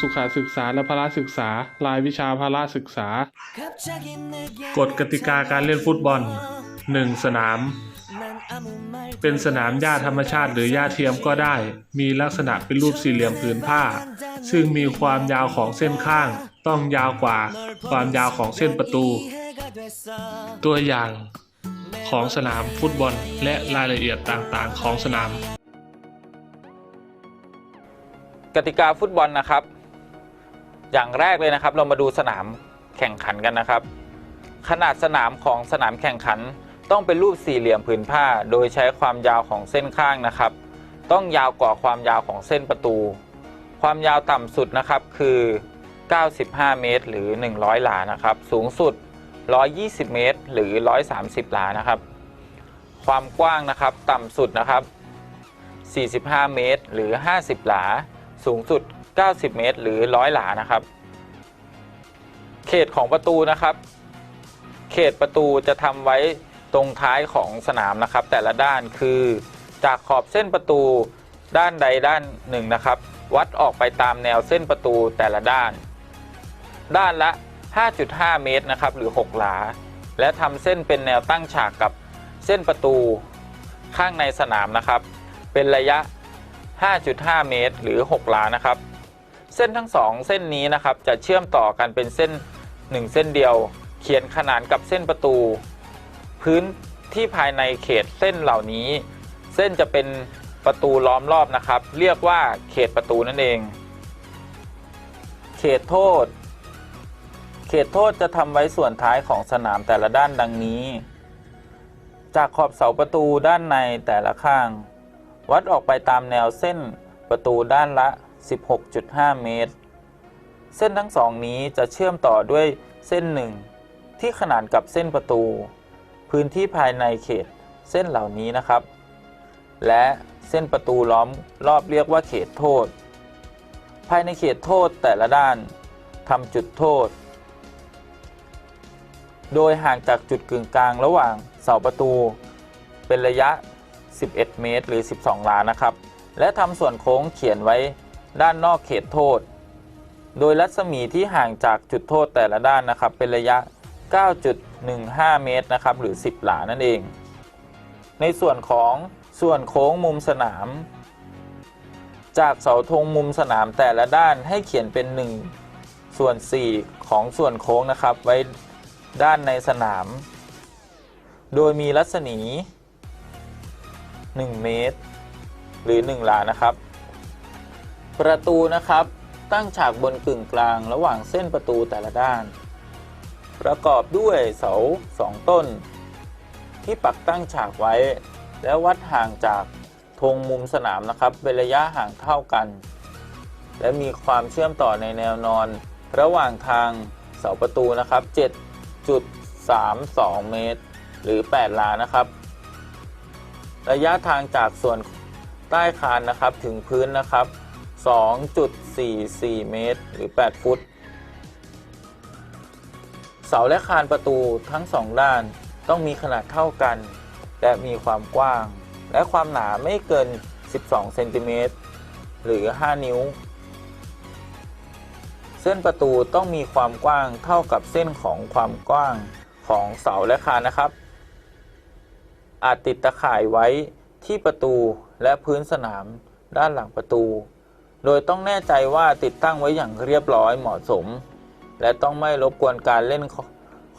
สุขศึกษาและพละศึกษา รายวิชาพละศึกษากฎกติกาการเล่นฟุตบอล 1. สนาม เป็นสนามหญ้าธรรมชาติหรือหญ้าเทียมก็ได้ มีลักษณะเป็นรูปสี่เหลี่ยมผืนผ้า ซึ่งมีความยาวของเส้นข้าง ต้องยาวกว่า ความยาวของเส้นประตู ตัวอย่างของสนามฟุตบอลและรายละเอียดต่างๆ ของสนาม กติกาฟุตบอลนะครับ อย่างแรกเลยนะครับ เรามาดูสนามแข่งขันกันนะครับ ขนาดสนามของสนามแข่งขัน ต้องเป็นรูปสี่เหลี่ยมผืนผ้า โดยใช้ความยาวของเส้นข้างนะครับ ต้องยาวกว่าความยาวของเส้นประตู ความยาวต่ำสุดนะครับคือ 95 เมตร หรือ 100 หลานะครับ สูงสุด 120 เมตร หรือ 130 หลานะครับ ความกว้างนะครับต่ำสุดนะครับ 45 เมตร หรือ 50 หลา สูงสุด 90 เมตร หรือ100หลานะครับ เขตของประตูนะครับ เขตประตูจะทำไว้ตรงท้ายของสนามนะครับ แต่ละด้านคือจากขอบเส้นประตูด้านใดด้านหนึ่งนะครับ วัดออกไปตามแนวเส้นประตูแต่ละด้าน ด้านละ 5.5 เมตรนะครับ หรือ 6 หลา และทำเส้นเป็นแนวตั้งฉากกับเส้นประตูข้างในสนามนะครับ เป็นระยะ 5.5 เมตร หรือ6หลานะครับ เส้นทั้งสองเส้นนี้นะครับ จะเชื่อมต่อกันเป็นเส้น 1 เส้นเดียว เขียนขนานกับเส้นประตู พื้นที่ภายในเขตเส้นเหล่านี้ เส้นจะเป็นประตูล้อมรอบนะครับ เรียกว่าเขตประตูนั่นเอง เขตโทษ เขตโทษจะทำไว้ส่วนท้ายของสนามแต่ละด้านดังนี้ จากขอบเสาประตูด้านในแต่ละข้าง วัดออกไปตามแนวเส้นประตูด้านละ 16.5 เมตร เส้นทั้งสองนี้จะเชื่อมต่อด้วยเส้นหนึ่งที่ขนานกับเส้นประตู พื้นที่ภายในเขตเส้นเหล่านี้นะครับ และเส้นประตูล้อมรอบเรียกว่าเขตโทษ ภายในเขตโทษแต่ละด้านทำจุดโทษ โดยห่างจากจุดกึ่งกลางระหว่างเสาประตู เป็นระยะ 11 เมตร หรือ 12หลานะครับ และทำส่วนโค้งเขียนไว้ด้านนอกเขตโทษ โดยรัศมีที่ห่างจากจุดโทษแต่ละด้านนะครับ เป็นระยะ 9.15 เมตรนะครับ หรือ 10 หลานั่นเอง ในส่วนของส่วนโค้งมุมสนาม จากเสาธงมุมสนามแต่ละด้านให้เขียนเป็น 1 ส่วน 4 ของส่วนโค้งนะครับไว้ด้านในสนาม โดยมีรัศมี 1 เมตร หรือ 1 หลานะครับ ประตูนะครับตั้งฉากบนกึ่งกลางระหว่างเส้นประตูแต่ละด้าน ประกอบด้วยเสาสองต้น ที่ปักตั้งฉากไว้ และวัดห่างจากธงมุมสนามนะครับเป็นระยะห่างเท่ากัน และมีความเชื่อมต่อในแนวนอน ระหว่างทางเสาประตูนะครับ 7.32 เมตร หรือ 8 ลานะครับ ระยะทางจากส่วนใต้คานนะครับถึงพื้นนะครับ 2.44 เมตร หรือ 8 ฟุต เสาและคานประตูทั้งสองด้านต้องมีขนาดเท่ากัน และมีความกว้าง และความหนาไม่เกิน 12 เซนติเมตร หรือ 5 นิ้ว เส้นประตูต้องมีความกว้างเท่ากับเส้นของความกว้างของเสาและคานนะครับ อาจติดตะข่ายไว้ที่ประตูและพื้นสนามด้านหลังประตู โดยต้องแน่ใจว่าติดตั้งไว้อย่างเรียบร้อยเหมาะสม และต้องไม่รบกวนการเล่น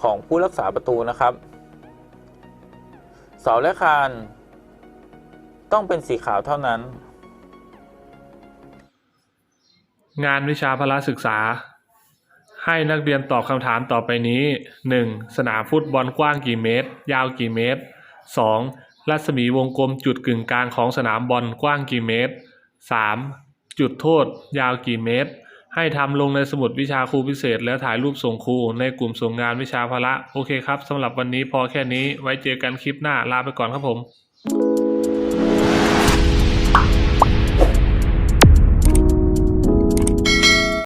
ของผู้รักษาประตูนะครับ เสาและคาน ต้องเป็นสีขาวเท่านั้น งานวิชาพละศึกษา ให้นักเรียนตอบคำถามต่อไปนี้ 1. สนามฟุตบอลกว้างกี่เมตร ยาวกี่เมตร 2. รัศมีวงกลมจุดกึ่งกลางของสนามบอลกว้างกี่เมตร 3. จุดโทษยาวกี่เมตร ให้ทำลงในสมุดวิชาครูพิเศษ แล้วถ่ายรูปส่งครูในกลุ่มส่งงานวิชาพละ โอเคครับสำหรับวันนี้พอแค่นี้ไว้เจอกันคลิปหน้าลาไปก่อนครับผม